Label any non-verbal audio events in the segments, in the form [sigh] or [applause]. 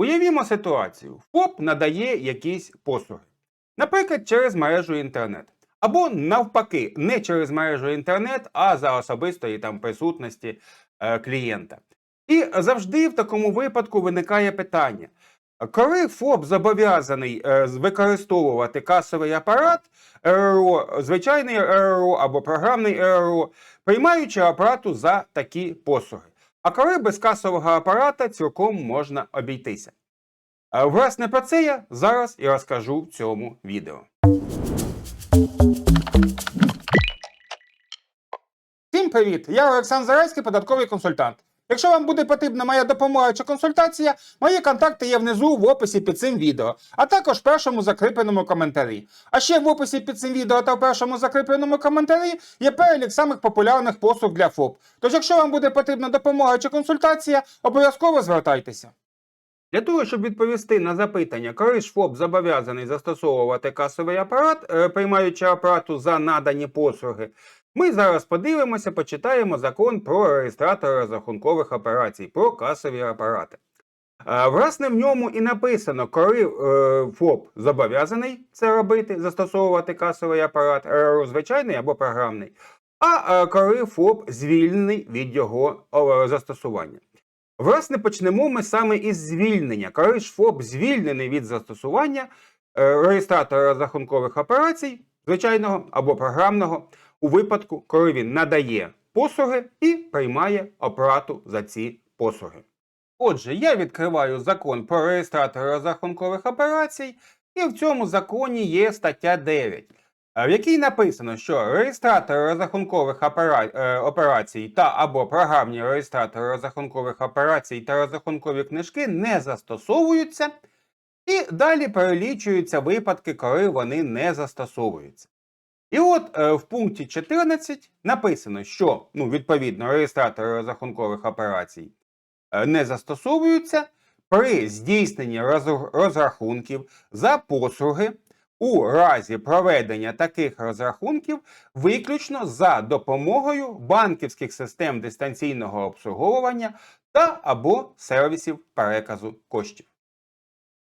Уявімо ситуацію: ФОП надає якісь послуги, наприклад, через мережу інтернет. Або навпаки, не через мережу інтернет, а за особистої там присутності е, клієнта. І завжди в такому випадку виникає питання: коли ФОП зобов'язаний е, використовувати касовий апарат РРО, звичайний РРО або програмний РРО, приймаючи оплату за такі послуги. А коли без касового апарата цілком можна обійтися. Е, Власне, про це я зараз і розкажу в цьому відео. Всім привіт! Я Олександр Зарайський, податковий консультант. Якщо вам буде потрібна моя допомога чи консультація, мої контакти є внизу в описі під цим відео, а також в першому закріпленому коментарі. А ще в описі під цим відео та в першому закріпленому коментарі є перелік самих популярних послуг для ФОП. Тож, якщо вам буде потрібна допомога чи консультація, обов'язково звертайтеся. Для того, щоб відповісти на запитання, коли ж ФОП зобов'язаний застосовувати касовий апарат, е, приймаючи оплату за надані послуги, ми зараз подивимося, почитаємо закон про реєстратор розрахункових операцій, про касові апарати. Е, Власне, в ньому і написано, коли е, ФОП зобов'язаний це робити, застосовувати касовий апарат, РРО звичайний або програмний, а е, коли ФОП звільнений від його о, застосування. Власне, почнемо ми саме із звільнення. Коли ж ФОП звільнений від застосування е, реєстратора розрахункових операцій, звичайного або програмного, у випадку, коли він надає послуги і приймає оплату за ці послуги. Отже, я відкриваю закон про реєстратор розрахункових операцій, і в цьому законі є стаття 9, е, в якій написано, що реєстратор розрахункових е, операцій та або програмні реєстратори розрахункових операцій та розрахункові книжки не застосовуються, і далі перелічуються випадки, коли вони не застосовуються. І от е, в пункті 14 написано, що ну, відповідно реєстратори розрахункових операцій е, не застосовуються при здійсненні розр- розрахунків за послуги у разі проведення таких розрахунків виключно за допомогою банківських систем дистанційного обслуговування та або сервісів переказу коштів.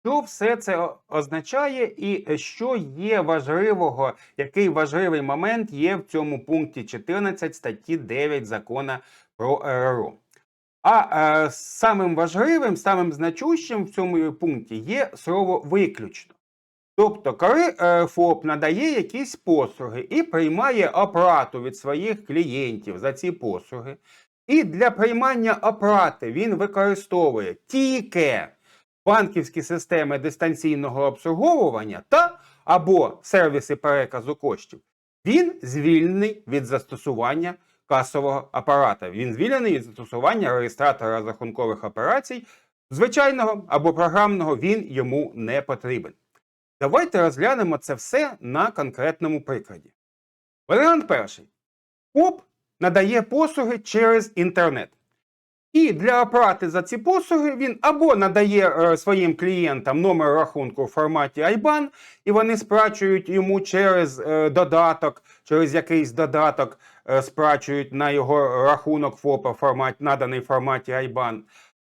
Що все це означає, і е, що є важливого, який важливий момент є в цьому пункті 14 статті 9 закону про РРО? А е, самим важливим, самим значущим в цьому пункті є слово виключно. Тобто, коли е, ФОП надає якісь послуги і приймає оплату від своїх клієнтів за ці послуги, і для приймання оплати він використовує тільки банківські системи дистанційного обслуговування та або сервіси переказу коштів, він звільнений від застосування касового апарата. Він звільнений від застосування реєстратора рахункових операцій, звичайного або програмного він йому не потрібен. Давайте розглянемо це все на конкретному прикладі. Варіант перший. ФОП надає послуги через інтернет. І для оплати за ці послуги він або надає е, своїм клієнтам номер рахунку в форматі IBAN, і вони сплачують йому через е, додаток, через якийсь додаток е, сплачують на його рахунок ФОПа формат, наданий в форматі IBAN.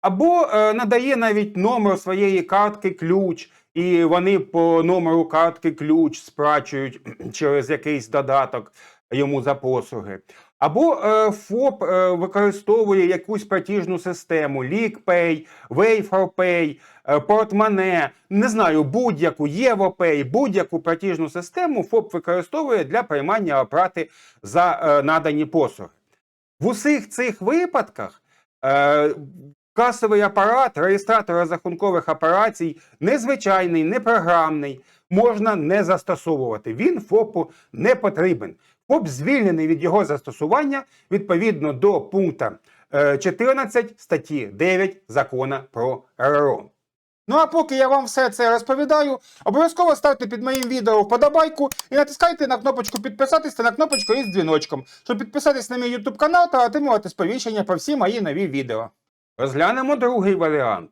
Або надає навіть номер своєї картки ключ, і вони по номеру картки ключ сплачують [clears throat] через якийсь додаток йому за послуги. Або е, ФОП е, використовує якусь платіжну систему, LeakPay, Way4Pay, е, Портмане, не знаю, будь-яку Європей, будь-яку платіжну систему ФОП використовує для приймання оплати за надані послуги. В усіх цих випадках касовий апарат, реєстратор розрахункових операцій, незвичайний, не програмний, можна не застосовувати. Він ФОПу не потрібен. ФОП звільнений від його застосування відповідно до пункту е, 14 статті 9 закону про РРО. Ну а поки я вам все це розповідаю, обов'язково ставте під моїм відео вподобайку і натискайте на кнопочку підписатись та на кнопочку із дзвіночком, щоб підписатись на мій YouTube канал та отримувати сповіщення про всі мої нові відео. Розглянемо другий варіант.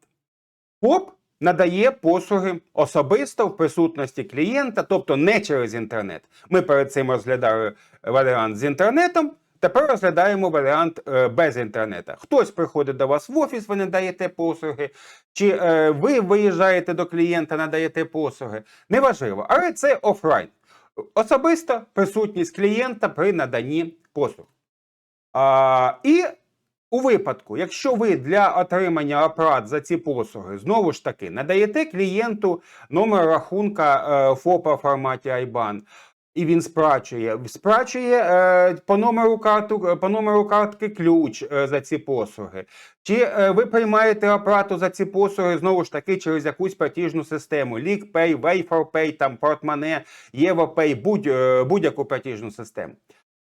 ФОП надає послуги особисто в присутності клієнта, тобто не через інтернет. Ми перед цим розглядали варіант з інтернетом. Тепер розглядаємо варіант е, без інтернету. Хтось приходить до вас в офіс, ви надаєте послуги, чи е, ви виїжджаєте до клієнта, надаєте послуги. Неважливо, але це офлайн. Особиста присутність клієнта при наданні послуг. А, і у випадку, якщо ви для отримання оплат за ці послуги знову ж таки надаєте клієнту номер рахунка е, ФОПа в форматі IBAN, і він сплачує, сплачує е, по номеру карту, по номеру картки ключ е, за ці послуги. Чи е, ви приймаєте оплату за ці послуги знову ж таки через якусь платіжну систему: LeakPay, WayForPay, там Portmoney, EvoPay, будь, е, будь-яку платіжну систему.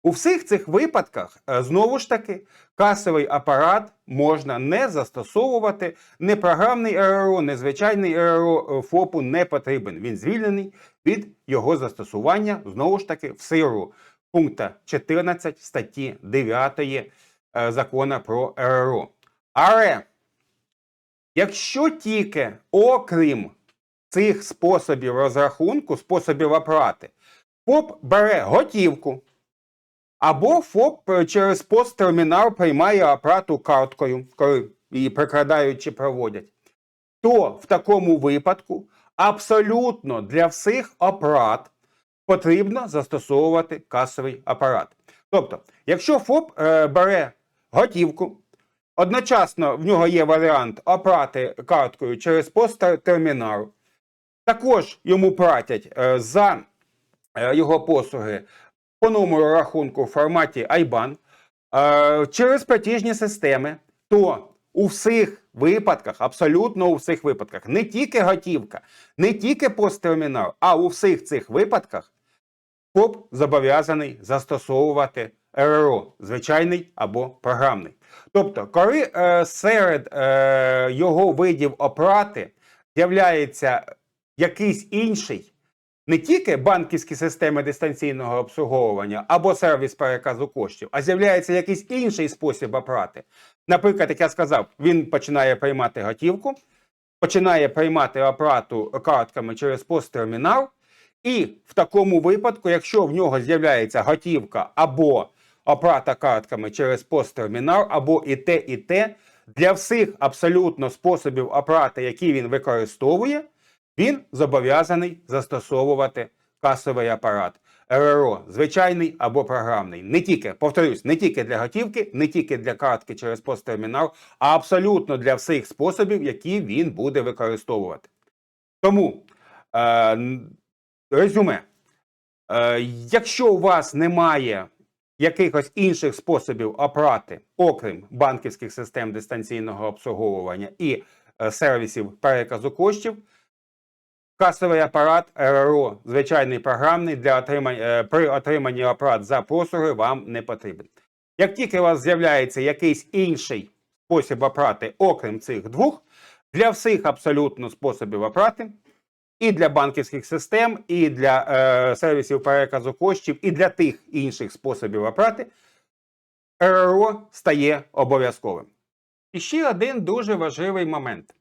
У всіх цих випадках, е, знову ж таки, касовий апарат можна не застосовувати, не програмний РРО, не звичайний РРО ФОПу не потрібен. Він звільнений від його застосування, знову ж таки, в силу пункта 14 статті 9 е, закону про РРО. Але якщо тільки окрім цих способів розрахунку, способів оплати, ФОП бере готівку, або ФОП е, через посттермінал приймає оплату карткою, коли її прикрадають чи проводять, то в такому випадку абсолютно для всіх оплат потрібно застосовувати касовий апарат. Тобто, якщо ФОП е, бере готівку, одночасно в нього є варіант оплати карткою через посттермінал, також йому платять е, за е, його послуги по номеру рахунку в форматі IBAN е, через платіжні системи, то у всіх випадках, абсолютно у всіх випадках, не тільки готівка, не тільки посттермінал, а у всіх цих випадках ФОП зобов'язаний застосовувати РРО, звичайний або програмний. Тобто, коли е, серед е, його видів оплати з'являється якийсь інший не тільки банківські системи дистанційного обслуговування або сервіс переказу коштів, а з'являється якийсь інший спосіб оплати. Наприклад, як я сказав, він починає приймати готівку, починає приймати оплату картками через посттермінал, і в такому випадку, якщо в нього з'являється готівка або оплата картками через посттермінал, або і те, і те, для всіх абсолютно способів оплати, які він використовує, він зобов'язаний застосовувати касовий апарат. РРО звичайний або програмний. Не тільки, повторюсь, не тільки для готівки, не тільки для картки через посттермінал, а абсолютно для всіх способів, які він буде використовувати. Тому е, резюме. Е, якщо у вас немає якихось інших способів оплати, окрім банківських систем дистанційного обслуговування і е, сервісів переказу коштів, Касовий апарат РРО, звичайний програмний для отримання е, при отриманні оплат за послуги вам не потрібен. Як тільки у вас з'являється якийсь інший спосіб оплати, окрім цих двох, для всіх абсолютно способів оплати, і для банківських систем, і для е, сервісів переказу коштів, і для тих інших способів оплати, РРО стає обов'язковим. І ще один дуже важливий момент.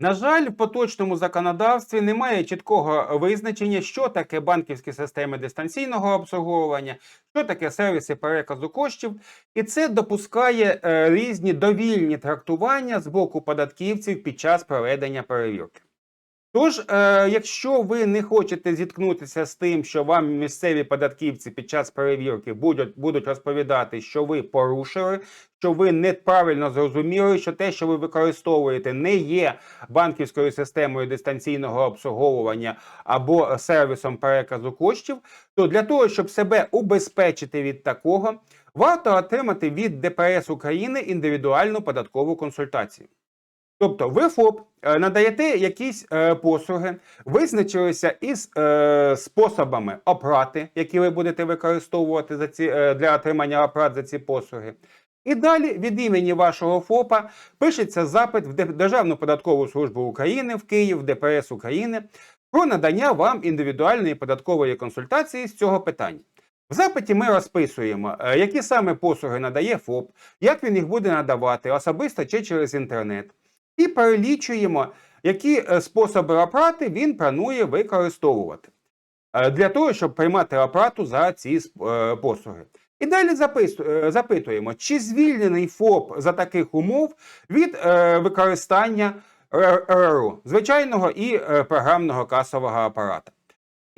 На жаль, в поточному законодавстві немає чіткого визначення, що таке банківські системи дистанційного обслуговування, що таке сервіси переказу коштів, і це допускає е, різні довільні трактування з боку податківців під час проведення перевірки. Тож, е, якщо ви не хочете зіткнутися з тим, що вам місцеві податківці під час перевірки будуть, будуть розповідати, що ви порушили, що ви неправильно зрозуміли, що те, що ви використовуєте, не є банківською системою дистанційного обслуговування або сервісом переказу коштів, то для того, щоб себе убезпечити від такого, варто отримати від ДПС України індивідуальну податкову консультацію. Тобто ви ФОП е, надаєте якісь е, послуги, визначилися із е, способами оплати, які ви будете використовувати за ці, для отримання оплат за ці послуги. І далі від імені вашого ФОПа пишеться запит в Державну податкову службу України в Київ, ДПС України про надання вам індивідуальної податкової консультації з цього питання. В запиті ми розписуємо, які саме послуги надає ФОП, як він їх буде надавати, особисто чи через інтернет і перелічуємо, які е, способи оплати він планує використовувати е, для того, щоб приймати оплату за ці е, послуги. І далі е, запитуємо, чи звільнений ФОП за таких умов від е, використання РРУ, звичайного і е, програмного касового апарата.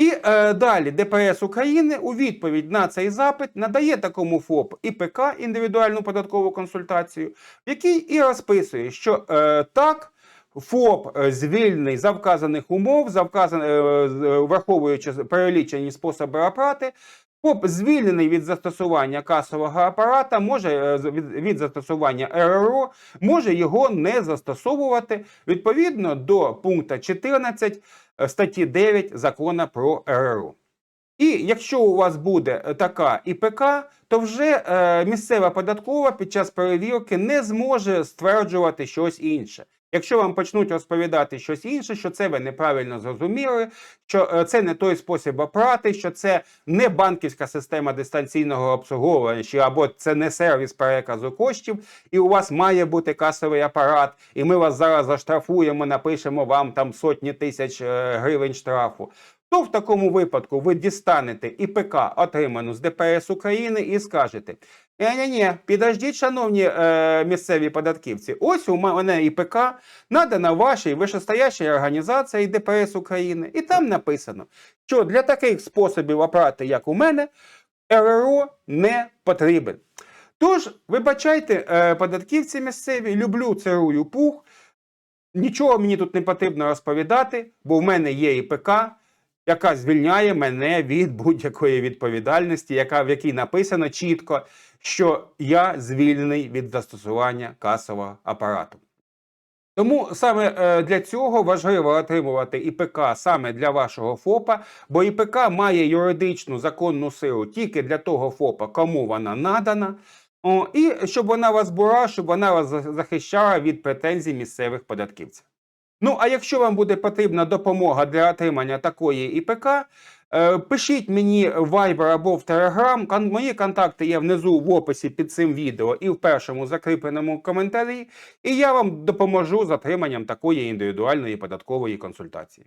І е, далі ДПС України у відповідь на цей запит надає такому ФОП ІПК індивідуальну податкову консультацію, в якій і розписує, що е, так. ФОП е, звільнений за вказаних умов, за вказан, е, е, враховуючи перелічені способи оплати, ФОП звільнений від застосування касового апарата, може від, застосування РРО, може його не застосовувати відповідно до пункту 14 е, статті 9 закону про РРО. І якщо у вас буде е, така ІПК, то вже е, місцева податкова під час перевірки не зможе стверджувати щось інше. Якщо вам почнуть розповідати щось інше, що це ви неправильно зрозуміли, що е, це не той спосіб оплати, що це не банківська система дистанційного обслуговування, чи або це не сервіс переказу коштів, і у вас має бути касовий апарат, і ми вас зараз заштрафуємо, напишемо вам там сотні тисяч е, гривень штрафу. То в такому випадку ви дістанете ІПК, отриману з ДПС України, і скажете: ні-ні-ні, підождіть, шановні е, місцеві податківці, ось у мене ІПК надана вашій вищестоящій організації ДПС України, і там написано, що для таких способів оплати, як у мене, РРО не потрібен. Тож, вибачайте, е, податківці місцеві, люблю цирую пух. Нічого мені тут не потрібно розповідати, бо в мене є ІПК, яка звільняє мене від будь-якої відповідальності, яка, в якій написано чітко, що я звільнений від застосування касового апарату. Тому саме е, для цього важливо отримувати ІПК саме для вашого ФОПа, бо ІПК має юридичну законну силу тільки для того ФОПа, кому вона надана. І щоб вона вас була, щоб вона вас захищала від претензій місцевих податківців. Ну, а якщо вам буде потрібна допомога для отримання такої ІПК, е, пишіть мені в Viber або в Telegram. Мої контакти є внизу в описі під цим відео і в першому закріпленому коментарі, і я вам допоможу з отриманням такої індивідуальної податкової консультації.